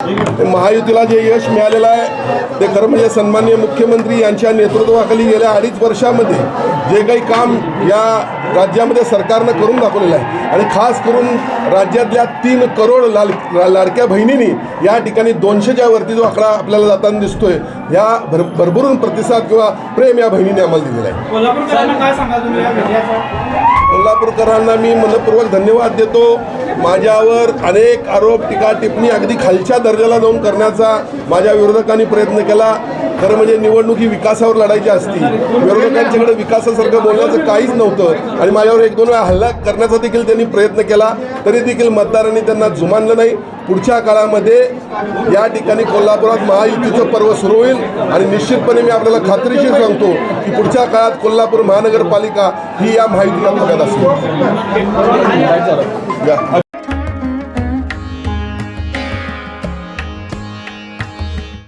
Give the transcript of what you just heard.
महायुतीला जे यश मिळालेलं आहे ते खरं म्हणजे सन्माननीय मुख्यमंत्री यांच्या नेतृत्वाखाली गेल्या अडीच वर्षामध्ये जे काही काम या राज्यामध्ये सरकारनं करून दाखवलेलं आहे. आणि खास करून राज्यातल्या तीन करोड लाल लाडक्या बहिणींनी या ठिकाणी दोनशेच्या वरती जो आकडा आपल्याला जाताना दिसतोय ह्या भर भरभरून प्रतिसाद किंवा प्रेम या बहिणीने आम्हाला दिलेला आहे. या कोल्हापूरकरांना मी मनपूर्वक धन्यवाद देतो. माझ्यावर अनेक आरोप टीका टिप्पणी अगदी खालच्या दर्जाला जाऊन करण्याचा माझ्या विरोधकांनी प्रयत्न केला. खरं म्हणजे निवडणूक ही विकासावर लढायची असती. विरोधकांच्याकडे विकासासारखं बोलण्याचं काहीच नव्हतं. आणि माझ्यावर एक दोन वेळा हल्ला करण्याचा देखील त्यांनी प्रयत्न केला. तरी देखील मतदारांनी त्यांना जुमानलं नाही. पुढच्या काळामध्ये या ठिकाणी कोल्हापुरात महायुतीचं पर्व सुरू होईल. आणि निश्चितपणे मी आपल्याला खात्रीशीर सांगतो की पुढच्या काळात कोल्हापूर महानगरपालिका ही या महायुतीला ताब्यात असेल.